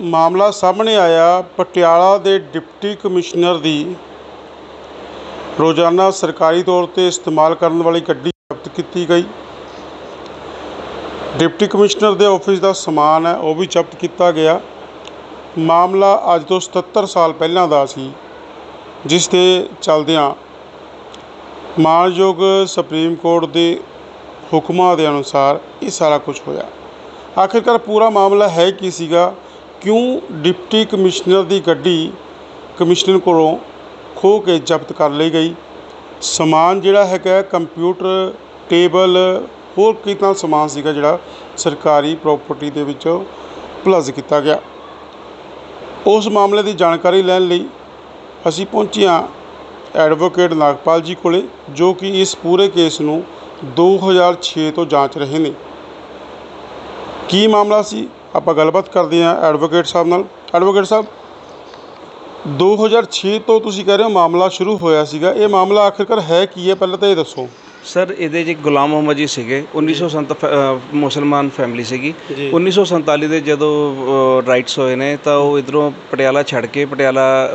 ਮਾਮਲਾ ਸਾਹਮਣੇ ਆਇਆ। ਪਟਿਆਲਾ ਦੇ ਡਿਪਟੀ ਕਮਿਸ਼ਨਰ ਦੀ ਰੋਜ਼ਾਨਾ ਸਰਕਾਰੀ ਤੌਰ ਤੇ ਇਸਤੇਮਾਲ ਕਰਨ ਵਾਲੀ ਗੱਡੀ ਜ਼ਬਤ ਕੀਤੀ ਗਈ। ਡਿਪਟੀ ਕਮਿਸ਼ਨਰ ਦੇ ਆਫਿਸ ਦਾ ਸਮਾਨ ਹੈ, ਉਹ ਵੀ ਜ਼ਬਤ ਕੀਤਾ ਗਿਆ। ਮਾਮਲਾ ਅੱਜ ਤੋਂ 77 ਸਾਲ ਪਹਿਲਾਂ ਦਾ ਸੀ, ਜਿਸ ਦੇ ਚਲਦਿਆਂ ਮਾਣਯੋਗ ਸੁਪਰੀਮ ਕੋਰਟ ਦੇ ਹੁਕਮਾਂ ਦੇ ਅਨੁਸਾਰ ਇਹ ਸਾਰਾ ਕੁਝ ਹੋਇਆ। ਆਖਿਰਕਾਰ ਪੂਰਾ ਮਾਮਲਾ ਹੈ ਕੀ ਸੀਗਾ? ਕਿਉਂ ਡਿਪਟੀ ਕਮਿਸ਼ਨਰ ਦੀ ਗੱਡੀ ਕਮਿਸ਼ਨਰ ਕੋਲੋਂ ਖੋਹ ਕੇ ਜ਼ਬਤ ਕਰ ਲਈ ਗਈ? ਸਮਾਨ ਜਿਹੜਾ ਹੈਗਾ, ਕੰਪਿਊਟਰ, ਟੇਬਲ, ਹੋਰ ਕਿੰਨਾ ਸਮਾਨ ਸੀਗਾ ਜਿਹੜਾ ਸਰਕਾਰੀ ਪ੍ਰੋਪਰਟੀ ਦੇ ਵਿੱਚੋਂ ਪਲੱਜ ਕੀਤਾ ਗਿਆ। ਉਸ ਮਾਮਲੇ ਦੀ ਜਾਣਕਾਰੀ ਲੈਣ ਲਈ ਅਸੀਂ ਪਹੁੰਚੇ ਹਾਂ ਐਡਵੋਕੇਟ ਨਾਗਪਾਲ ਜੀ ਕੋਲੇ, ਜੋ ਕਿ ਇਸ ਪੂਰੇ ਕੇਸ ਨੂੰ 2006 ਤੋਂ ਜਾਂਚ ਰਹੇ ਨੇ। ਕੀ ਮਾਮਲਾ ਸੀ? ਆਪਾਂ ਗੱਲਬਾਤ ਕਰਦੇ ਹਾਂ ਐਡਵੋਕੇਟ ਸਾਹਿਬ ਨਾਲ। ਐਡਵੋਕੇਟ ਸਾਹਿਬ 2006 ਤੋਂ ਤੁਸੀਂ ਕਹਿ ਰਹੇ ਹੋ ਮਾਮਲਾ ਸ਼ੁਰੂ ਹੋਇਆ ਸੀਗਾ। ਇਹ ਮਾਮਲਾ ਆਖਿਰਕਾਰ ਹੈ ਕੀ ਹੈ? ਪਹਿਲਾਂ ਤਾਂ ਇਹ ਦੱਸੋ। ਸਰ ਇਹਦੇ ਇੱਕ ਗੁਲਾਮ ਮੁਹੰਮਦ ਜੀ ਸੀਗੇ। 1907 ਫ- ਅ, ਮੁਸਲਮਾਨ ਫੈਮਿਲੀ ਸੀਗੀ। ਜੀ। 1947 ਦੇ ਜਦੋਂ ਰਾਈਟਸ ਹੋਏ ਨੇ ਤਾਂ ਉਹ ਇਧਰੋਂ ਪਟਿਆਲਾ ਛੱਡ ਕੇ ਪਟਿਆਲਾ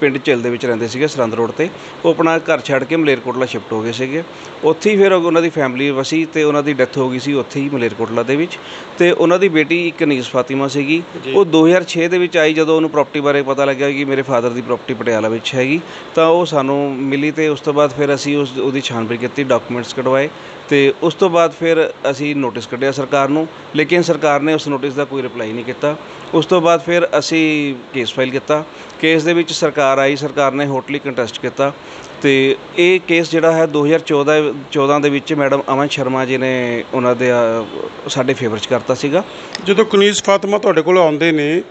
ਪਿੰਡ ਝਿਲ ਦੇ ਵਿੱਚ ਰਹਿੰਦੇ ਸੀਗੇ ਸਰੰਦ ਰੋਡ ਤੇ। ਉਹ ਆਪਣਾ ਘਰ ਛੱਡ ਕੇ ਮਲੇਰਕੋਟਲਾ ਸ਼ਿਫਟ ਹੋ ਗਏ ਸੀਗੇ। ਉੱਥੇ ਹੀ ਫਿਰ ਉਹਨਾਂ ਦੀ ਫੈਮਿਲੀ ਵਸੀ ਤੇ ਉਹਨਾਂ ਦੀ ਡੈਥ ਹੋ ਗਈ ਸੀ ਉੱਥੇ ਹੀ ਮਲੇਰਕੋਟਲਾ ਦੇ ਵਿੱਚ। ਤੇ ਉਹਨਾਂ ਦੀ ਬੇਟੀ ਇੱਕ ਨੀਸ ਫਾਤਿਮਾ ਸੀਗੀ। ਉਹ 2006 ਦੇ ਵਿੱਚ ਆਈ ਜਦੋਂ ਉਹਨੂੰ ਪ੍ਰਾਪਰਟੀ ਬਾਰੇ ਪਤਾ ਲੱਗਿਆ ਕਿ ਮੇਰੇ ਫਾਦਰ ਦੀ ਪ੍ਰਾਪਰਟੀ ਪਟਿਆਲਾ ਵਿੱਚ ਹੈਗੀ। ਤਾਂ ਉਹ ਸਾਨੂੰ ਮਿਲੀ ਤੇ ਉਸ ਤੋਂ ਬਾਅਦ ਫਿਰ ਅਸੀਂ ਉਸ ਉਹਦੀ ਛਾਣਬੀਣ ਕੀਤੀ ਡਾਕੂਮੈਂਟਸ ਕਢਵਾਏ। ਤੇ ਉਸ ਤੋਂ ਬਾਅਦ ਫਿਰ ਅਸੀਂ ਨੋਟਿਸ ਕੱਢਿਆ ਸਰਕਾਰ ਨੂੰ ਲੇਕਿਨ ਸਰਕਾਰ ਨੇ ਉਸ ਨੋਟਿਸ ਦਾ ਕੋਈ ਰਿਪਲਾਈ ਨਹੀਂ ਕੀਤਾ। ਉਸ ਤੋਂ ਬਾਅਦ ਫਿਰ ਅਸੀਂ ਕੇਸ ਫਾਈਲ ਕੀਤਾ। ਕੇਸ ਦੇ ਵਿੱਚ ਸਰਕਾਰ ਆਈ ਸਰਕਾਰ ਨੇ ਹੋਟਲੀ ਕੰਟੈਸਟ ਕੀਤਾ। ਤੇ ਇਹ ਕੇਸ ਜਿਹੜਾ ਹੈ 2014 14 ਦੇ ਵਿੱਚ ਮੈਡਮ ਅਮਨ ਸ਼ਰਮਾ ਜੀ ਨੇ ਉਹਨਾਂ ਦੇ ਅ, ਸਾਡੇ ਫੇਵਰ ਚ ਕਰਤਾ ਸੀਗਾ। ਜਦੋਂ ਕਨੀਜ਼ ਫਾਤਿਮਾ ਤੁਹਾਡੇ ਕੋਲ ਆਉਂਦੇ ਨੇ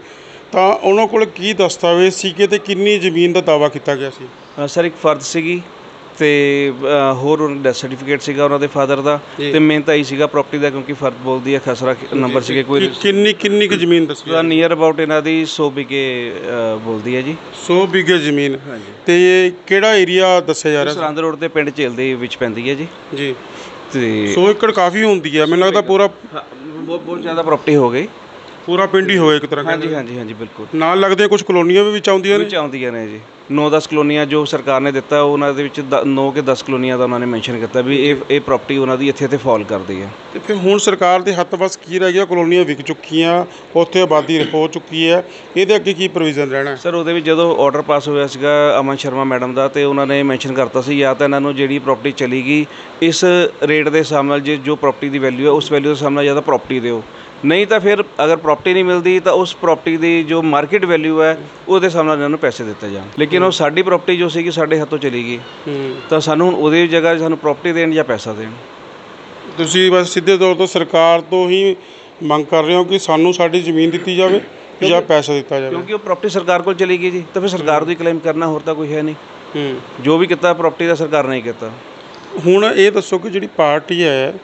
ਤਾਂ ਉਹਨਾਂ ਕੋਲ ਕੀ ਦਸਤਾਵੇਜ਼ ਸੀਗੇ ਤੇ ਕਿੰਨੀ ਜ਼ਮੀਨ ਦਾ ਦਾਵਾ ਕੀਤਾ ਗਿਆ ਸੀ? ਅ, ਸਰ ਇੱਕ ਫਰਦ ਸੀਗੀ। ਤੇ ਹੋਰ ਉਹਨਾਂ ਡੈਥ ਸਰਟੀਫਿਕੇਟ ਸੀਗਾ ਉਹਨਾਂ ਦੇ ਫਾਦਰ ਦਾ। ਤੇ ਮੇਨ ਤਾਂ ਹੀ ਸੀਗਾ ਪ੍ਰਾਪਰਟੀ ਦਾ ਕਿਉਂਕਿ ਫਰਦ ਬੋਲਦੀ ਹੈ ਖਸਰਾ ਨੰਬਰ ਸੀਗੇ ਕੋਈ ਕਿੰਨੀ ਕਿੰਨੀ ਕੁ ਜ਼ਮੀਨ ਦੱਸੀ ਦਾ ਨੀਅਰ ਅਬਾਊਟ ਇਹਨਾਂ ਦੀ 100 ਵਿਗੇ ਅ, ਬੋਲਦੀ ਹੈ ਜੀ। 100 ਬਿਗੇ ਜ਼ਮੀਨ। ਹਾਂਜੀ। ਤੇ ਇਹ ਕਿਹੜਾ ਏਰੀਆ ਦੱਸਿਆ ਜਾ ਰਿਹਾ? ਸਰਹੰਦ ਰੋਡ ਤੇ ਪਿੰਡ ਝੇਲ ਦੇ ਵਿੱਚ ਪੈਂਦੀ ਹੈ ਜੀ। ਜੀ। ਤੇ 100 ਏਕੜ ਕਾਫੀ ਹੁੰਦੀ ਹੈ ਮੈਨੂੰ ਲੱਗਦਾ ਪੂਰਾ ਬਹੁਤ ਬਹੁਤ ਜ਼ਿਆਦਾ ਪ੍ਰਾਪਰਟੀ ਹੋ ਗਈ। ਪੂਰਾ ਪਿੰਡ ਹੀ ਹੋਏ ਇੱਕ ਤਰ੍ਹਾਂ ਹਾਂਜੀ ਕਹਿੰਦੇ। ਹਾਂਜੀ ਹਾਂਜੀ ਬਿਲਕੁਲ। ਨਾਲ ਲੱਗਦੇ ਕੁਝ ਕਲੋਨੀਆਂ ਵੀ ਵਿੱਚ ਆਉਂਦੀਆਂ ਨੇ? ਵਿੱਚ ਆਉਂਦੀਆਂ ਨੇ ਜੀ। 9-10 ਕਲੋਨੀਆਂ ਜੋ ਸਰਕਾਰ ਨੇ ਦਿੱਤਾ ਉਹਨਾਂ ਦੇ ਵਿੱਚ 9 ਕੇ 10 ਕਲੋਨੀਆਂ ਦਾ ਉਹਨਾਂ ਨੇ ਮੈਂਸ਼ਨ ਕੀਤਾ ਵੀ ਇਹ ਇਹ ਪ੍ਰਾਪਰਟੀ ਉਹਨਾਂ ਦੀ ਇੱਥੇ ਤੇ ਫਾਲ ਕਰਦੀ ਹੈ। ਤੇ ਫਿਰ ਹੁਣ ਸਰਕਾਰ ਦੇ ਹੱਥ ਵਸ ਕੀ ਰਹਿ ਗਿਆ? ਕਲੋਨੀਆਂ ਵਿਕ ਚੁੱਕੀਆਂ ਉੱਥੇ ਆਬਾਦੀ ਹੋ ਚੁੱਕੀ ਹੈ। ਇਹਦੇ ਅੱਗੇ ਕੀ ਪ੍ਰੋਵੀਜ਼ਨ ਰਹਿਣਾ? ਸਰ ਉਹਦੇ ਵਿੱਚ ਜਦੋਂ ਆਰਡਰ ਪਾਸ ਹੋਇਆ ਸੀਗਾ ਅਮਨ ਸ਼ਰਮਾ ਮੈਡਮ ਦਾ ਤੇ ਉਹਨਾਂ ਨੇ ਮੈਂਸ਼ਨ ਕਰਤਾ ਸੀ ਜਾਂ ਤਾਂ ਇਹਨਾਂ ਨੂੰ ਜਿਹੜੀ ਪ੍ਰਾਪਰਟੀ ਚਲੀ ਗਈ ਇਸ ਰੇਟ ਦੇ ਹਿਸਾਬ ਨਾਲ ਜੇ ਜੋ ਪ੍ਰਾਪਰਟੀ ਦੀ ਵੈਲਿਊ ਹੈ ਉਸ ਵੈਲਿਊ ਦੇ ਹਿਸਾਬ ਨਾਲ ਜਾਂ ਤਾਂ ਪ੍ਰਾਪਰਟੀ ਦਿਓ। ਨਹੀਂ ਤਾਂ ਫਿਰ ਅਗਰ ਪ੍ਰਾਪਰਟੀ ਨਹੀਂ ਮਿਲਦੀ ਤਾਂ ਉਸ ਪ੍ਰਾਪਰਟੀ ਦੀ ਜੋ ਮਾਰਕੀਟ ਵੈਲਿਊ ਹੈ ਉਹਦੇ ਹਿਸਾਬ ਨਾਲ ਇਹਨਾਂ ਨੂੰ ਪੈਸੇ ਦਿੱਤੇ ਜਾਣ। ਲੇਕਿਨ ਉਹ ਸਾਡੀ ਪ੍ਰਾਪਰਟੀ ਜੋ ਸੀਗੀ ਸਾਡੇ ਹੱਥੋਂ ਚਲੀ ਗਈ। ਹੂੰ। ਤਾਂ ਸਾਨੂੰ ਹੁਣ ਉਹਦੀ ਜਗ੍ਹਾ ਸਾਨੂੰ ਪ੍ਰਾਪਰਟੀ ਦੇਣ ਜਾਂ ਪੈਸਾ ਦੇਣ। ਤੁਸੀਂ ਬਸ ਸਿੱਧੇ ਤੌਰ ਤੇ ਸਰਕਾਰ ਤੋਂ ਹੀ ਮੰਗ ਕਰ ਰਹੇ ਹੋ ਕਿ ਸਾਨੂੰ ਸਾਡੀ ਜ਼ਮੀਨ ਦਿੱਤੀ ਜਾਵੇ ਜਾਂ ਪੈਸਾ ਦਿੱਤਾ ਜਾਵੇ। ਕਿਉਂਕਿ ਉਹ ਪ੍ਰਾਪਰਟੀ ਸਰਕਾਰ ਕੋਲ ਚਲੀ ਗਈ ਜੀ ਤਾਂ ਫਿਰ ਸਰਕਾਰ ਦੀ ਕਲੇਮ ਕਰਨਾ ਹੋਰ ਤਾਂ ਕੋਈ ਹੈ ਨਹੀਂ। ਹੂੰ। ਜੋ ਵੀ ਕੀਤਾ ਪ੍ਰਾਪਰਟੀ ਦਾ ਸਰਕਾਰ ਨੇ ਹੀ ਕੀਤਾ। ਹੁਣ ਇਹ ਦੱਸੋ ਕਿ ਜਿਹੜੀ ਪਾਰਟੀ ਹੈ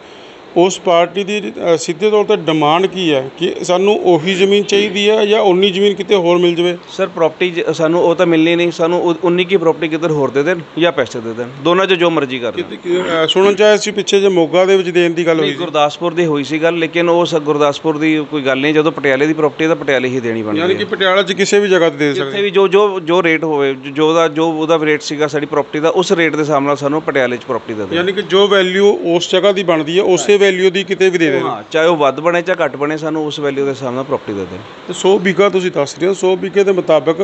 ਉਸ ਪਾਰਟੀ ਦੀ ਸਿੱਧੇ ਤੌਰ ਤੇ ਡਿਮਾਂਡ ਕੀ ਹੈ? ਕਿ ਸਾਨੂੰ ਉਹੀ ਜ਼ਮੀਨ ਚਾਹੀਦੀ ਹੈ ਜਾਂ ਉਨੀ ਜ਼ਮੀਨ ਕਿਤੇ ਹੋਰ ਮਿਲ ਜਾਵੇ? ਸਰ ਪ੍ਰਾਪਰਟੀ ਸਾਨੂੰ ਉਹ ਤਾਂ ਮਿਲਣੀ ਨਹੀਂ। ਸਾਨੂੰ ਉਹ- ਉਨੀ ਕੀ ਪ੍ਰਾਪਰਟੀ ਕਿੱਧਰ ਹੋਰ ਦੇ ਦੇਣ ਜਾਂ ਪੈਸੇ ਦੇ ਦੇਣ? ਦੋਨਾਂ 'ਚ ਜੋ ਮਰਜ਼ੀ ਕਰ ਅ, ਸੁਣਨ ਚ ਆਇਆ ਸੀ ਪਿੱਛੇ ਜੇ ਮੋਗਾ ਦੇ ਵਿੱਚ ਦੇਣ ਦੀ ਗੱਲ ਹੋਈ ਨਹੀਂ ਸੀ। ਗੁਰਦਾਸਪੁਰ ਦੀ ਹੋਈ ਸੀ ਗੱਲ ਲੇਕਿਨ ਉਹ ਸ- ਗੁਰਦਾਸਪੁਰ ਦੀ ਕੋਈ ਗੱਲ ਨਹੀਂ। ਜਦੋਂ ਪਟਿਆਲੇ ਦੀ ਪ੍ਰਾਪਰਟੀ ਤਾਂ ਪਟਿਆਲੇ ਹੀ ਦੇਣੀ ਯਾਨੀ ਬਣਦੀ ਕਿ ਹੈ ਪਟਿਆਲਾ 'ਚ ਕਿਸੇ ਵੀ ਜਗ੍ਹਾ ਤੇ ਦੇ ਸਕਦੇ ਜਿੱਥੇ ਵੀ ਜੋ ਜੋ ਜੋ ਰੇਟ ਹੋਵੇ ਜੋ- ਜੋ ਦਾ ਜੋ ਉਹਦਾ ਰੇਟ ਸੀਗਾ ਸਾਡੀ ਪ੍ਰਾਪਰਟੀ ਦਾ ਉਸ ਰੇਟ ਦੇ ਹਿਸਾਬ ਨਾਲ ਸਾਨੂੰ ਪਟਿਆਲੇ 'ਚ ਪ੍ਰਾਪਰਟੀ ਦੇ ਦੇਣ। ਯਾਨੀ ਕਿ ਜੋ ਵੈਲਿਊ ਉਸ ਜਗ੍ਹਾ ਦੀ ਬਣਦੀ ਹੈ ਉਸੇ ਵੈਲਿਊ ਦੀ ਕਿਤੇ ਵੀ ਦੇ ਦੇਣ। ਹਾਂ ਚਾਹੇ ਉਹ ਵੱਧ ਬਣੇ ਚਾਹੇ ਘੱਟ ਬਣੇ ਸਾਨੂੰ ਉਸ ਵੈਲਿਊ ਦੇ ਹਿਸਾਬ ਨਾਲ ਪ੍ਰਾਪਰਟੀ ਦੇ ਦੇਣ। ਤੇ 100 ਵਿਗਾ ਤੁਸੀਂ ਦੱਸ ਰਹੇ ਹੋ 100 ਵਿਗੇ ਦੇ ਮੁਤਾਬਕ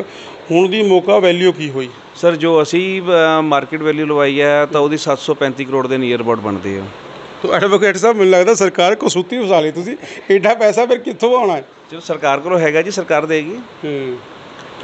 ਹੁਣ ਦੀ ਮੌਕਾ ਵੈਲਿਊ ਕੀ ਹੋਈ? ਸਰ ਜੋ ਅਸੀਂ ਮਾਰਕੀਟ ਵੈਲਿਊ ਲਵਾਈ ਹੈ ਤਾਂ ਉਹਦੀ 735 ਕਰੋੜ ਦੇ ਨੀਅਰ ਅਬਾਊਟ ਬਣਦੀ ਹੈ। ਤੋ ਐਡਵੋਕੇਟ ਸਾਹਿਬ ਮੈਨੂੰ ਲੱਗਦਾ ਸਰਕਾਰ ਕਸੂਤੀ ਫਸਾ ਲਈ ਤੁਸੀਂ। ਐਡਾ ਪੈਸਾ ਫਿਰ ਕਿੱਥੋਂ ਆਉਣਾ ਹੈ? ਜੋ ਸਰਕਾਰ ਕੋਲੋਂ ਹੈਗਾ ਜੀ ਸਰਕਾਰ ਦੇਗੀ। ਹੂੰ।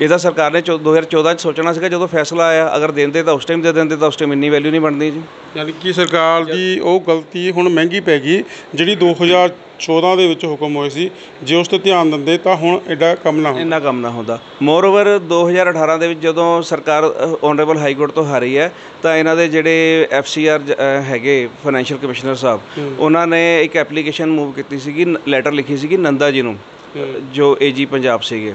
ਇਹਦਾ ਸਰਕਾਰ ਨੇ ਚੌ- 2014 ਚ ਸੋਚਣਾ ਸੀਗਾ ਜਦੋਂ ਫੈਸਲਾ ਆਇਆ ਅਗਰ ਦਿੰਦੇ ਤਾਂ ਉਸ ਟਾਈਮ ਦੇ ਦਿੰਦੇ ਤਾਂ ਉਸ ਟਾਈਮ ਇੰਨੀ ਵੈਲਿਊ ਨਹੀਂ ਬਣਦੀ ਜੀ। ਯਾਨੀ ਕਿ ਸਰਕਾਰ ਦੀ ਉਹ ਗਲਤੀ ਹੁਣ ਮਹਿੰਗੀ ਪੈ ਗਈ ਜਿਹੜੀ 2014 ਦੇ ਵਿੱਚ ਹੁਕਮ ਹੋਏ ਸੀ ਜੇ ਉਸ ਤੇ ਧਿਆਨ ਦਿੰਦੇ ਤਾਂ ਹੁਣ ਐਡਾ ਕੰਮ ਨਾ ਹੁੰਦਾ। ਇੰਨਾ ਕੰਮ ਨਾ ਹੁੰਦਾ। ਮੋਰਓਵਰ 2018 ਦੇ ਵਿੱਚ ਜਦੋਂ ਸਰਕਾਰ ਆਨਰੇਬਲ ਹਾਈ ਕੋਰਟ ਤੋਂ ਹਾਰੀ ਹੈ ਤਾਂ ਇਹਨਾਂ ਦੇ ਜਿਹੜੇ ਐਫਸੀਆਰ ਹੈਗੇ ਫਾਈਨੈਂਸ਼ੀਅਲ ਕਮਿਸ਼ਨਰ ਸਾਹਿਬ ਉਹਨਾਂ ਨੇ ਇੱਕ ਐਪਲੀਕੇਸ਼ਨ ਮੂਵ ਕੀਤੀ ਸੀਗੀ ਲੈਟਰ ਲਿਖੀ ਸੀਗੀ ਨੰਦਾ ਜੀ ਨੂੰ। ਜੋ ਏਜੀ ਪੰਜਾਬ ਸੀਗੇ।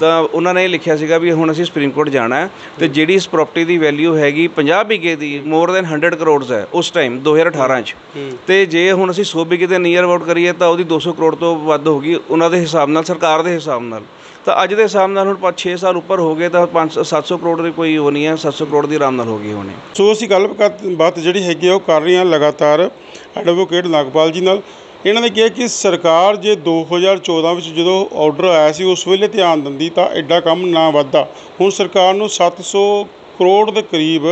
ਤਾਂ ਉਹਨਾਂ ਨੇ ਇਹ ਲਿਖਿਆ ਸੀਗਾ ਵੀ ਹੁਣ ਅਸੀਂ ਸੁਪਰੀਮ ਕੋਰਟ ਜਾਣਾ ਹੈ ਤੇ ਜਿਹੜੀ ਇਸ ਪ੍ਰਾਪਰਟੀ ਦੀ ਵੈਲਿਊ ਹੈਗੀ 50 ਵਿਗੇ ਦੀ ਮੋਰ ਦੈਨ 100 ਕਰੋੜਸ ਹੈ ਉਸ ਟਾਈਮ 2018 ਚ। ਤੇ ਜੇ ਹੁਣ ਅਸੀਂ 100 ਵਿਗੇ ਦੇ ਨੀਅਰ ਅਬਾਊਟ ਕਰੀਏ ਤਾਂ ਉਹਦੀ 200 ਕਰੋੜ ਤੋਂ ਵੱਧ ਹੋਗੀ ਉਹਨਾਂ ਦੇ ਹਿਸਾਬ ਨਾਲ ਸਰਕਾਰ ਦੇ ਹਿਸਾਬ ਨਾਲ। ਤਾਂ ਅੱਜ ਦੇ ਹਿਸਾਬ ਨਾਲ ਹੁਣ 5-6 ਸਾਲ ਉੱਪਰ ਹੋ ਗਏ ਤਾਂ 5 700 ਕਰੋੜ ਦੀ ਕੋਈ ਉਹ ਨਹੀਂ ਹੈ 700 ਕਰੋੜ ਦੀ ਆਰਾਮ ਨਾਲ ਹੋ ਗਈ ਹੋਣੀ। ਸੋ ਅਸੀਂ ਗੱਲ ਬਾਤ ਜਿਹੜੀ ਹੈਗੀ ਆ ਉਹ ਕਰ ਰਹੇ ਹਾਂ ਲਗਾਤਾਰ। ਐਡਵੋਕੇਟ ਨਾਗਪਾਲ ਜੀ ਨਾਲ ਇਹਨਾਂ ਨੇ ਕਿਹਾ ਕਿ ਸਰਕਾਰ ਜੇ 2014 ਵਿੱਚ ਜਦੋਂ ਆਰਡਰ ਆਇਆ ਸੀ ਉਸ ਵੇਲੇ ਧਿਆਨ ਦਿੰਦੀ ਤਾਂ ਐਡਾ ਕੰਮ ਨਾ ਵੱਧਦਾ। ਹੁਣ ਸਰਕਾਰ ਨੂੰ 700 ਕਰੋੜ ਦੇ ਕਰੀਬ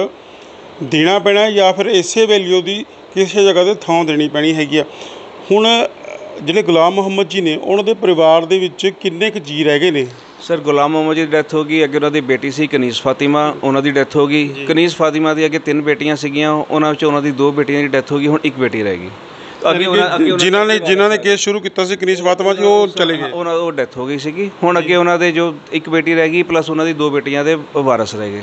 ਦੇਣਾ ਪੈਣਾ ਜਾਂ ਫਿਰ ਇਸੇ ਵੈਲਿਊ ਦੀ ਕਿਸੇ ਜਗ੍ਹਾ ਤੇ ਥਾਂ ਦੇਣੀ ਪੈਣੀ ਹੈਗੀ ਆ। ਹੁਣ ਜਿਹੜੇ ਗੁਲਾਮ ਮੁਹੰਮਦ ਜੀ ਨੇ ਉਹਨਾਂ ਦੇ ਪਰਿਵਾਰ ਦੇ ਵਿੱਚ ਕਿੰਨੇ ਕੁ ਜੀ ਰਹਿ ਗਏ ਨੇ? ਸਰ ਗੁਲਾਮ ਮੁਹੰਮਦ ਜੀ ਦੀ ਡੈਥ ਹੋ ਗਈ ਅੱਗੇ ਉਹਨਾਂ ਦੀ ਬੇਟੀ ਸੀ ਕਨੀਜ਼ ਫਾਤਿਮਾ ਉਹਨਾਂ ਦੀ ਡੈਥ ਹੋ ਗਈ। ਕਨੀਜ਼ ਫਾਤਿਮਾ ਦੀ ਅੱਗੇ ਤਿੰਨ ਬੇਟੀਆਂ ਸੀਗੀਆਂ ਉਹਨਾਂ ਵਿੱਚੋਂ ਉਹਨਾਂ ਦੀ ਦੋ ਬੇਟੀਆਂ ਦੀ ਡੈਥ ਹੋ ਗਈ ਹੁਣ ਇੱਕ ਬੇਟੀ ਰਹਿ ਗਈ। ਅੱਗੇ ਉਹਨਾਂ ਅੱਗੇ ਉਹਨਾਂ ਜਿਨ੍ਹਾਂ ਨੇ ਜਿਨ੍ਹਾਂ ਨੇ ਕੇਸ ਸ਼ੁਰੂ ਕੀਤਾ ਸੀ ਕਨੀਸ਼ ਫਾਤਮਾ ਜੀ ਉਹ ਚਲੇ ਗਏ। ਉਹਨਾਂ ਉਹ ਡੈਥ ਹੋ ਗਈ ਸੀਗੀ। ਹੁਣ ਅੱਗੇ ਉਹਨਾਂ ਦੇ ਜੋ ਇੱਕ ਬੇਟੀ ਰਹਿ ਗਈ ਪਲੱਸ ਉਹਨਾਂ ਦੀ ਦੋ ਬੇਟੀਆਂ ਦੇ ਵਾਰਸ ਰਹਿ ਗਏ।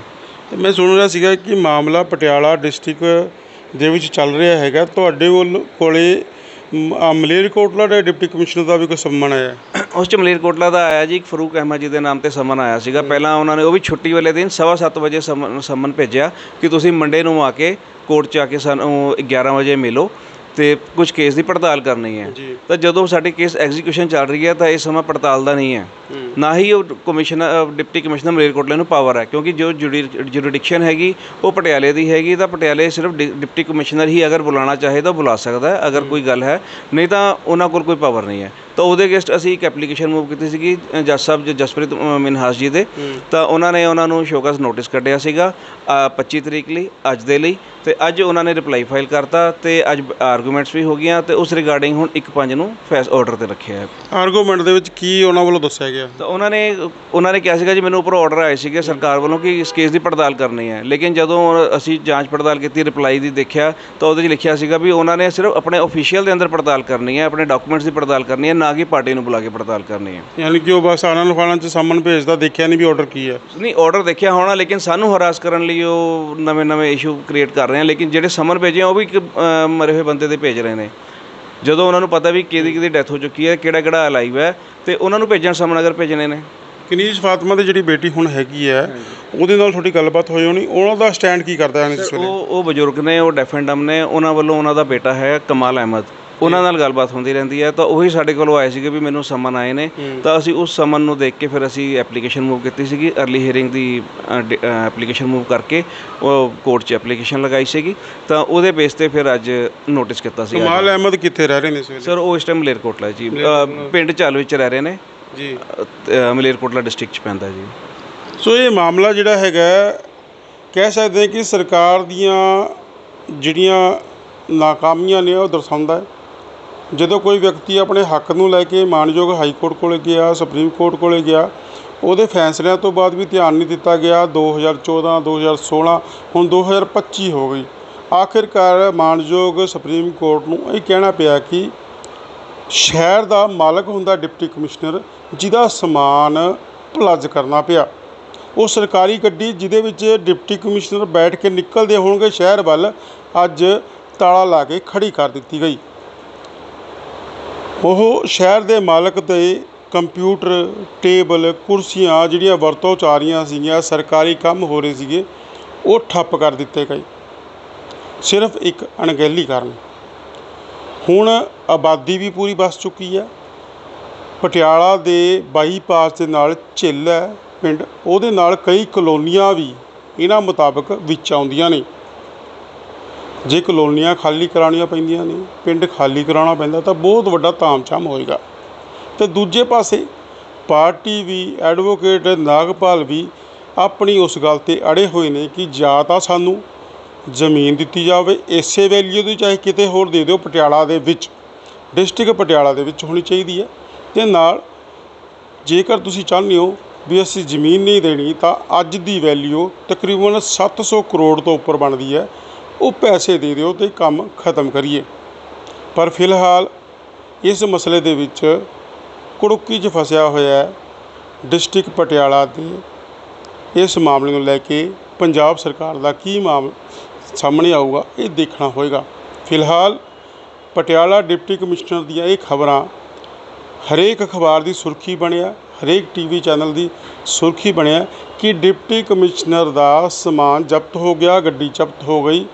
ਤੇ ਮੈਂ ਸੁਣ ਰਿਹਾ ਸੀਗਾ ਕਿ ਮਾਮਲਾ ਪਟਿਆਲਾ ਡਿਸਟ੍ਰਿਕਟ ਦੇ ਵਿੱਚ ਚੱਲ ਰਿਹਾ ਹੈਗਾ। ਤੁਹਾਡੇ ਵੱਲ ਕੋਲੇ ਮਲੇਰਕੋਟਲਾ ਦੇ ਡਿਪਟੀ ਕਮਿਸ਼ਨਰ ਦਾ ਵੀ ਕੋਈ ਸੰਮਨ ਆਇਆ। ਉਸ ਚ ਮਲੇਰਕੋਟਲਾ ਦਾ ਆਇਆ ਜੀ ਇੱਕ ਫਰੂਕ ਅਹਿਮਦ ਜੀ ਦੇ ਨਾਮ ਤੇ ਸਮਨ ਆਇਆ ਸੀਗਾ। ਪਹਿਲਾਂ ਉਹਨਾਂ ਨੇ ਉਹ ਵੀ ਛੁੱਟੀ ਵਾਲੇ ਦਿਨ ਸਵਾ ਸੱਤ ਵਜੇ ਸਮਨ ਸਮਨ ਭੇਜਿਆ ਕਿ ਤੁਸੀਂ ਮੰਡੇ ਨੂੰ ਆ ਕੇ ਕੋਰਟ ਚ ਆ ਕੇ ਸਾਨੂੰ 11 ਵਜੇ ਮਿਲੋ। ਤੇ ਕੁਝ ਕੇਸ ਦੀ ਪੜਤਾਲ ਕਰਨੀ ਹੈ। ਤਾਂ ਜਦੋਂ ਸਾਡੇ ਕੇਸ ਐਗਜ਼ੀਕਿਊਸ਼ਨ ਚੱਲ ਰਹੀ ਹੈ ਤਾਂ ਇਹ ਸਮਾਂ ਪੜਤਾਲ ਦਾ ਨਹੀਂ ਹੈ। ਨਾ ਹੀ ਉਹ ਕਮਿਸ਼ਨਰ ਡਿਪਟੀ ਕਮਿਸ਼ਨਰ ਮਲੇਰਕੋਟਲਾ ਨੂੰ ਪਾਵਰ ਹੈ ਕਿਉਂਕਿ ਜੋ ਜੁਰਿਡਿਕਸ਼ਨ ਹੈਗੀ ਉਹ ਪਟਿਆਲੇ ਦੀ ਹੈਗੀ ਤਾਂ ਪਟਿਆਲੇ ਸਿਰਫ ਡਿਪਟੀ ਕਮਿਸ਼ਨਰ ਹੀ ਅਗਰ ਬੁਲਾਉਣਾ ਚਾਹੇ ਤਾਂ ਬੁਲਾ ਸਕਦਾ ਹੈ ਅਗਰ ਕੋਈ ਗੱਲ ਹੈ। ਨਹੀਂ ਤਾਂ ਉਹਨਾਂ ਕੋਲ ਕੋਈ ਪਾਵਰ ਨਹੀਂ ਹੈ। ਤਾਂ ਉਹਦੇ ਅਗੇਂਸਟ ਅਸੀਂ ਇੱਕ ਐਪਲੀਕੇਸ਼ਨ ਮੂਵ ਕੀਤੀ ਸੀਗੀ ਅ, ਜੱਜ ਸਾਹਿਬ ਜ- ਜਸਪ੍ਰੀਤ ਅ, ਮਿਨਹਾਸ ਜੀ ਦੇ। ਤਾਂ ਉਹਨਾਂ ਨੇ ਉਹਨਾਂ ਨੂੰ ਸ਼ੋਕਸ ਨੋਟਿਸ ਕੱਢਿਆ ਸੀਗਾ ਅ, 25 ਤਰੀਕ ਲਈ ਅੱਜ ਦੇ ਲਈ। ਤੇ ਅੱਜ ਉਹਨਾਂ ਨੇ ਰਿਪਲਾਈ ਫਾਈਲ ਕਰਤਾ ਤੇ ਅੱਜ ਆਰਗੂਮੈਂਟਸ ਵੀ ਹੋ ਗਈਆਂ ਤੇ ਉਸ ਰਿਗਾਰਡਿੰਗ ਹੁਣ 1/5 ਨੂੰ ਫੈਸ ਆਰਡਰ ਤੇ ਰੱਖਿਆ ਹੈ। ਆਰਗੂਮੈਂਟ ਦੇ ਵਿੱਚ ਕੀ ਉਹਨਾਂ ਵੱਲੋਂ ਦੱਸਿਆ ਗਿਆ? ਤਾਂ ਉਹਨਾਂ ਨੇ ਉਹਨਾਂ ਨੇ ਕਿਹਾ ਸੀਗਾ ਜੀ ਮੈਨੂੰ ਉੱਪਰ ਆਰਡਰ ਆਏ ਸੀਗੇ ਸਰਕਾਰ ਵੱਲੋਂ ਕਿ ਇਸ ਕੇਸ ਦੀ ਪੜਤਾਲ ਕਰਨੀ ਹੈ। ਲੇਕਿਨ ਜਦੋਂ ਅਸੀਂ ਜਾਂਚ ਪੜਤਾਲ ਕੀਤੀ ਰਿਪਲਾਈ ਦੀ ਦੇਖਿਆ ਤਾਂ ਉਹਦੇ 'ਚ ਲਿਖਿਆ ਸੀਗਾ ਵੀ ਉਹਨਾਂ ਨੇ ਸਿਰਫ ਆਪਣੇ ਅਫੀਸ਼ੀਅਲ ਦੇ ਅੰਦਰ ਪੜਤਾਲ ਕਰਨੀ ਹੈ ਆਪਣੇ ਡਾਕੂਮੈਂਟਸ ਦੀ ਪੜਤਾਲ ਕਰਨੀ ਹੈ ਨਾ ਕਿ ਪਾਰਟੀ ਨੂੰ ਬੁਲਾ ਕੇ ਪੜਤਾਲ ਕਰਨੀ ਹੈ। ਯਾਨੀ ਕਿ ਉਹ ਬਸ ਆਨਨ ਫਾਨਨ ਚ ਸੰਮਨ ਭੇਜਦਾ ਦੇਖਿਆ ਨਹੀਂ ਵੀ ਆਰਡਰ ਕੀ ਹੈ। ਨਹੀਂ ਆਰਡਰ ਦੇਖਿਆ ਹੋਣਾ ਲੇਕਿਨ ਸਾਨੂੰ ਹਰਾਸ ਕਰਨ ਲਈ ਉਹ ਨਵੇਂ-ਨਵੇਂ ਇਸ਼ੂ ਕ੍ਰੀਏਟ ਕਰ ਰਹੇ ਹਨ ਲੇਕਿਨ ਜਿਹੜੇ ਸਮਨ ਭੇਜੇ ਆ ਉਹ ਵੀ ਇੱਕ ਅ, ਮਰੇ ਹੋਏ ਬੰਦੇ ਦੇ ਭੇਜ ਰਹੇ ਨੇ। ਜਦੋਂ ਉਹਨਾਂ ਨੂੰ ਪਤਾ ਵੀ ਕਿਹਦੀ ਕਿਹਦੀ ਡੈਥ ਹੋ ਚੁੱਕੀ ਹੈ ਕਿਹੜਾ ਕਿਹੜਾ ਅਲਾਈਵ ਹੈ ਤੇ ਉਹਨਾਂ ਨੂੰ ਭੇਜਣ ਸਮਨ ਅਗਰ ਭੇਜਣੇ ਨੇ। ਕਨੀਸ਼ ਫਾਤਮਾ ਦੀ ਜਿਹੜੀ ਬੇਟੀ ਹੁਣ ਹੈਗੀ ਹੈ ਉਹਦੇ ਨਾਲ ਤੁਹਾਡੀ ਗੱਲਬਾਤ ਹੋਈ ਹੋਣੀ ਉਹਨਾਂ ਦਾ ਸਟੈਂਡ ਕੀ ਕਰਦਾ ਹੈ ਇਸ ਵੇਲੇ? ਉਹ ਉਹ ਬਜ਼ੁਰਗ ਨੇ ਉਹ ਡੈਫ ਐਂਡ ਡਮ ਨੇ ਉਹਨਾਂ ਵੱਲੋਂ ਉਹਨਾਂ ਦਾ ਬੇਟਾ ਹੈ ਕਮਾਲ ਅਹਿਮਦ। ਉਹਨਾਂ ਨਾਲ ਗੱਲਬਾਤ ਹੁੰਦੀ ਰਹਿੰਦੀ ਹੈ ਤਾਂ ਉਹੀ ਸਾਡੇ ਕੋਲੋਂ ਆਏ ਸੀਗੇ ਵੀ ਮੈਨੂੰ ਸਮਨ ਆਏ ਨੇ। ਤਾਂ ਅਸੀਂ ਉਸ ਸਮਨ ਨੂੰ ਦੇਖ ਕੇ ਫਿਰ ਅਸੀਂ ਐਪਲੀਕੇਸ਼ਨ ਮੂਵ ਕੀਤੀ ਸੀਗੀ। अर्ਲੀ ਹੀਅਰਿੰਗ ਦੀ ਐਪਲੀਕੇਸ਼ਨ ਮੂਵ ਕਰਕੇ ਉਹ ਕੋਰਟ 'ਚ ਐਪਲੀਕੇਸ਼ਨ ਲਗਾਈ ਸੀਗੀ। ਤਾਂ ਉਹਦੇ ਬੇਸ ਤੇ ਫਿਰ ਅੱਜ ਨੋਟਿਸ ਕੀਤਾ ਸੀ ਕਮਾਲ ਅਹਿਮਦ ਕਿੱਥੇ ਰਹਿ ਰਹੇ ਨੇ ਇਸ ਵੇਲੇ? ਸਰ ਉਹ ਇਸ ਟਾਈਮ ਮਲੇਰਕੋਟਲਾ ਜੀ। ਪਿੰਡ ਚਾਲੂ ਵਿੱਚ ਰਹਿ ਰਹੇ ਨੇ। ਜੀ। ਮਲੇਰਕੋਟਲਾ ਡਿਸਟ੍ਰਿਕਟ 'ਚ ਪੈਂਦਾ ਜੀ। ਸੋ ਇਹ ਮਾਮਲਾ ਜਿਹੜਾ ਹੈਗਾ ਕਹਿ ਸਕਦੇ ਹਾਂ ਕਿ ਸਰਕਾਰ ਦੀਆਂ ਜਿਹੜੀਆਂ ਨਾਕਾਮੀਆਂ ਨੇ ਉਹ ਦਰਸਾਉਂਦਾ ਹੈ। ਜਦੋਂ ਕੋਈ ਵਿਅਕਤੀ ਆਪਣੇ ਹੱਕ ਨੂੰ ਲੈ ਕੇ ਮਾਨਯੋਗ ਹਾਈ ਕੋਰਟ ਕੋਲ ਗਿਆ, ਸੁਪਰੀਮ ਕੋਰਟ ਕੋਲ ਗਿਆ, ਉਹਦੇ ਫੈਸਲਿਆਂ ਤੋਂ ਬਾਅਦ ਵੀ ਧਿਆਨ ਨਹੀਂ ਦਿੱਤਾ ਗਿਆ। 2014 2016 ਹੁਣ 2025 ਹੋ ਗਈ। ਆਖਿਰਕਾਰ ਮਾਨਯੋਗ ਸੁਪਰੀਮ ਕੋਰਟ ਨੂੰ ਇਹ ਕਹਿਣਾ ਪਿਆ ਕਿ ਸ਼ਹਿਰ ਦਾ ਮਾਲਕ ਹੁੰਦਾ ਡਿਪਟੀ ਕਮਿਸ਼ਨਰ, ਜਿਹਦਾ ਸਮਾਨ ਪਲੱਜ ਕਰਨਾ ਪਿਆ। ਉਹ ਸਰਕਾਰੀ ਗੱਡੀ ਜਿਹਦੇ ਵਿੱਚ ਡਿਪਟੀ ਕਮਿਸ਼ਨਰ ਬੈਠ ਕੇ ਨਿਕਲਦੇ ਹੋਣਗੇ ਸ਼ਹਿਰ ਵੱਲ, ਅੱਜ ਤਾਲਾ ਲਾ ਕੇ ਖੜੀ ਕਰ ਦਿੱਤੀ ਗਈ। ਉਹ ਸ਼ਹਿਰ ਦੇ ਮਾਲਕ ਦੇ ਕੰਪਿਊਟਰ, ਟੇਬਲ, ਕੁਰਸੀਆਂ ਜਿਹੜੀਆਂ ਵਰਤੋਂ ਚ ਆ ਰਹੀਆਂ ਸੀਗੀਆਂ, ਸਰਕਾਰੀ ਕੰਮ ਹੋ ਰਹੇ ਸੀਗੇ, ਉਹ ਠੱਪ ਕਰ ਦਿੱਤੇ ਗਏ। ਸਿਰਫ ਇੱਕ ਅਣਗਹਿਲੀ ਕਾਰਨ। ਹੁਣ ਆਬਾਦੀ ਵੀ ਪੂਰੀ ਵੱਸ ਚੁੱਕੀ ਹੈ। ਪਟਿਆਲਾ ਦੇ ਬਾਈਪਾਸ ਦੇ ਨਾਲ ਝਿੱਲ ਹੈ ਪਿੰਡ। ਉਹਦੇ ਨਾਲ ਕਈ ਕਲੋਨੀਆਂ ਵੀ ਇਹਨਾਂ ਮੁਤਾਬਕ ਵਿੱਚ ਆਉਂਦੀਆਂ ਨੇ। ਜੇ ਕਲੋਨੀਆਂ ਖਾਲੀ ਕਰਾਉਣੀਆਂ ਪੈਂਦੀਆਂ ਨੇ, ਪਿੰਡ ਖਾਲੀ ਕਰਾਉਣਾ ਪੈਂਦਾ, ਤਾਂ ਬਹੁਤ ਵੱਡਾ ਤਾਮਝਾਮ ਹੋਏਗਾ। ਤੇ ਦੂਜੇ ਪਾਸੇ ਪਾਰਟੀ ਵੀ, ਐਡਵੋਕੇਟ ਨਾਗਪਾਲ ਵੀ ਆਪਣੀ ਉਸ ਗੱਲ ਤੇ ਅੜੇ ਹੋਏ ਨੇ ਕਿ ਜਾਂ ਤਾਂ ਸਾਨੂੰ ਜ਼ਮੀਨ ਦਿੱਤੀ ਜਾਵੇ, ਇਸੇ ਵੈਲਿਊ ਦੀ ਚਾਹੇ ਕਿਤੇ ਹੋਰ ਦੇ ਦਿਓ, ਪਟਿਆਲਾ ਦੇ ਵਿੱਚ ਡਿਸਟ੍ਰਿਕਟ ਪਟਿਆਲਾ ਦੇ ਵਿੱਚ ਹੋਣੀ ਚਾਹੀਦੀ ਹੈ। ਤੇ ਨਾਲ ਜੇਕਰ ਤੁਸੀਂ ਚਾਹੁੰਦੇ ਹੋ ਵੀ ਅਸੀਂ ਜ਼ਮੀਨ ਨਹੀਂ ਦੇਣੀ, ਤਾਂ ਅੱਜ ਦੀ ਵੈਲਿਊ ਤਕਰੀਬਨ 700 ਕਰੋੜ ਤੋਂ ਉੱਪਰ ਬਣਦੀ ਹੈ। ਉਹ ਪੈਸੇ ਦੇ ਦਿਓ ਅਤੇ ਕੰਮ ਖਤਮ ਕਰੀਏ। ਪਰ ਫਿਲਹਾਲ ਇਸ ਮਸਲੇ ਦੇ ਵਿੱਚ ਕੁੜੁੱਕੀ 'ਚ ਫਸਿਆ ਹੋਇਆ ਡਿਸਟ੍ਰਿਕਟ ਪਟਿਆਲਾ ਦੇ ਇਸ ਮਾਮਲੇ ਨੂੰ ਲੈ ਕੇ ਪੰਜਾਬ ਸਰਕਾਰ ਦਾ ਕੀ ਮਾਮਲਾ ਸਾਹਮਣੇ ਆਊਗਾ, ਇਹ ਦੇਖਣਾ ਹੋਏਗਾ। ਫਿਲਹਾਲ ਪਟਿਆਲਾ ਡਿਪਟੀ ਕਮਿਸ਼ਨਰ ਦੀਆਂ ਇਹ ਖਬਰਾਂ ਹਰੇਕ ਅਖਬਾਰ ਦੀ ਸੁਰਖੀ ਬਣਿਆ, ਹਰੇਕ ਟੀਵੀ ਚੈਨਲ ਦੀ ਸੁਰਖੀ ਬਣਿਆ ਕਿ ਡਿਪਟੀ ਕਮਿਸ਼ਨਰ ਦਾ ਸਮਾਨ ਜ਼ਬਤ ਹੋ ਗਿਆ, ਗੱਡੀ ਜ਼ਬਤ ਹੋ ਗਈ।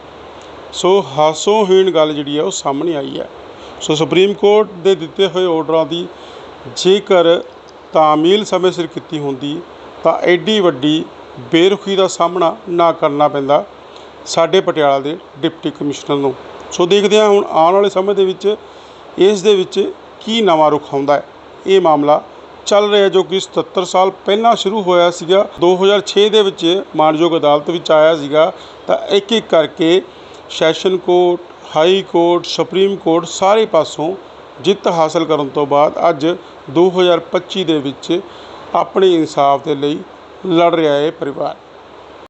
ਸੋ ਹਾਸੋਹੀਣ ਗੱਲ ਜਿਹੜੀ ਹੈ ਉਹ ਸਾਹਮਣੇ ਆਈ ਹੈ। ਸੋ ਸੁਪਰੀਮ ਕੋਰਟ ਦੇ ਦਿੱਤੇ ਹੋਏ ਆਰਡਰਾਂ ਦੀ ਜੇਕਰ ਤਾਮੀਲ ਸਮੇਂ ਸਿਰ ਕੀਤੀ ਹੁੰਦੀ, ਤਾਂ ਐਡੀ ਵੱਡੀ ਬੇਰੁਖੀ ਦਾ ਸਾਹਮਣਾ ਨਾ ਕਰਨਾ ਪੈਂਦਾ ਸਾਡੇ ਪਟਿਆਲਾ ਦੇ ਡਿਪਟੀ ਕਮਿਸ਼ਨਰ ਨੂੰ। ਸੋ ਦੇਖਦੇ ਹਾਂ ਹੁਣ ਆਉਣ ਵਾਲੇ ਸਮੇਂ ਦੇ ਵਿੱਚ ਇਸ ਦੇ ਵਿੱਚ ਕੀ ਨਵਾਂ ਰੁਖ ਆਉਂਦਾ ਹੈ। ਇਹ ਮਾਮਲਾ ਚੱਲ ਰਿਹਾ ਜੋ ਕਿ 77 ਸਾਲ ਪਹਿਲਾਂ ਸ਼ੁਰੂ ਹੋਇਆ ਸੀਗਾ। 2006 ਦੇ ਵਿੱਚ ਮਾਨਯੋਗ ਅਦਾਲਤ ਵਿੱਚ ਆਇਆ ਸੀਗਾ। ਤਾਂ ਇੱਕ ਇੱਕ ਕਰਕੇ session court, high court, supreme court ਸਾਰੇ ਪਾਸੋਂ ਜਿੱਤ ਹਾਸਲ ਕਰਨ ਤੋਂ ਬਾਅਦ ਅੱਜ 2025 ਦੇ ਵਿੱਚ ਆਪਣੇ ਇਨਸਾਫ ਦੇ ਲਈ ਲੜ ਰਿਹਾ ਹੈ ਪਰਿਵਾਰ।